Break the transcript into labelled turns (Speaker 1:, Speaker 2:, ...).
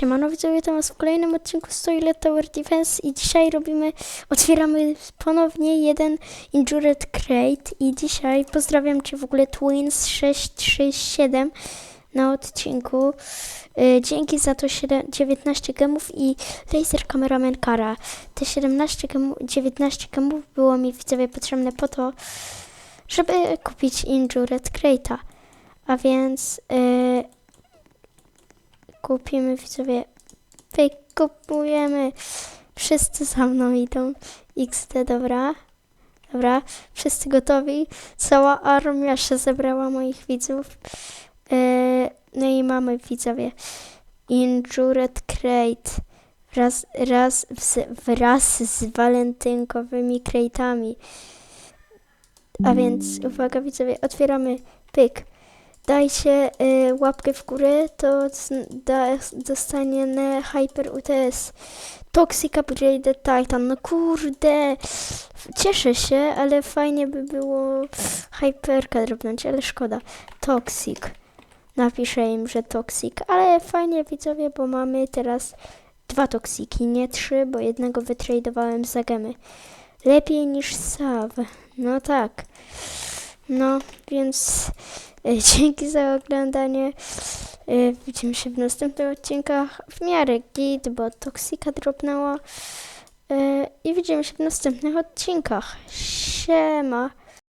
Speaker 1: Siemano widzowie, to was w kolejnym odcinku z Toilet Tower Defense i dzisiaj robimy, otwieramy ponownie jeden Injured Crate i dzisiaj pozdrawiam Cię w ogóle Twins637 na odcinku. Y, dzięki za to 7, 19 gemów i Laser Cameraman Kara. Te 17 gemów, 19 gemów było mi widzowie potrzebne po to, żeby kupić Injured Crate'a. A więc y, kupimy widzowie. Wykupujemy. Wszyscy za mną idą. XD, dobra. Dobra, wszyscy gotowi. Cała armia się zebrała moich widzów. E, no i mamy widzowie. Injured Crate. Wraz, raz, wz, wraz z walentynkowymi crate'ami. A więc uwaga widzowie, otwieramy pyk dajcie y, łapkę w górę, to da, dostanie na Hyper UTS. Toxic Upgraded Titan, no kurde, cieszę się, ale fajnie by było Hyperka drobnąć, ale szkoda. Toxic, napiszę im, że Toxic, ale fajnie widzowie, bo mamy teraz dwa Toksiki, nie trzy, bo jednego wytradowałem za gemy. Lepiej niż Sav, no tak. No, więc e, dzięki za oglądanie. E, Widzimy się w następnych odcinkach. W miarę git, bo toksika dropnęła. E, I widzimy się w następnych odcinkach. Siema.